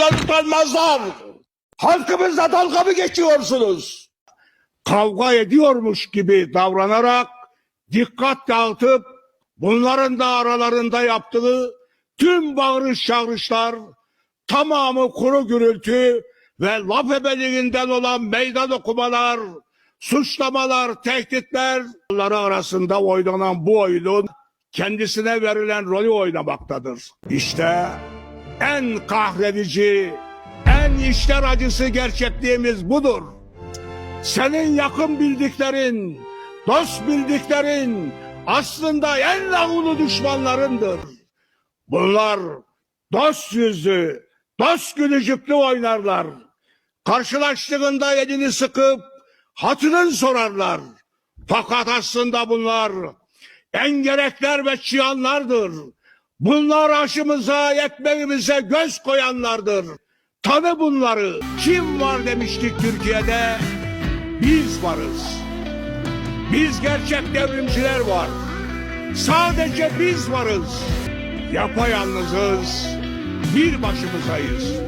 Utanmazlar. Halkımızla dalga mı geçiyorsunuz? Kavga ediyormuş gibi davranarak dikkat dağıtıp bunların da aralarında yaptığı tüm bağırış çağrışlar tamamı kuru gürültü ve laf ebeliğinden olan meydan okumalar, suçlamalar, tehditler arasında oynanan bu oyunun kendisine verilen rolü oynamaktadır. İşte en kahredici, en işler acısı gerçekliğimiz budur. Senin yakın bildiklerin, dost bildiklerin aslında en lağulu düşmanlarındır. Bunlar dost yüzlü, dost gülücüklü oynarlar. Karşılaştığında elini sıkıp hatırın sorarlar. Fakat aslında bunlar engerekler ve çıyanlardır. Bunlar aşımıza, ekmeğimize göz koyanlardır. Tanı bunları. Kim var demiştik Türkiye'de? Biz varız. Biz gerçek devrimciler var. Sadece biz varız. Yapayalnızız. Bir başımızayız.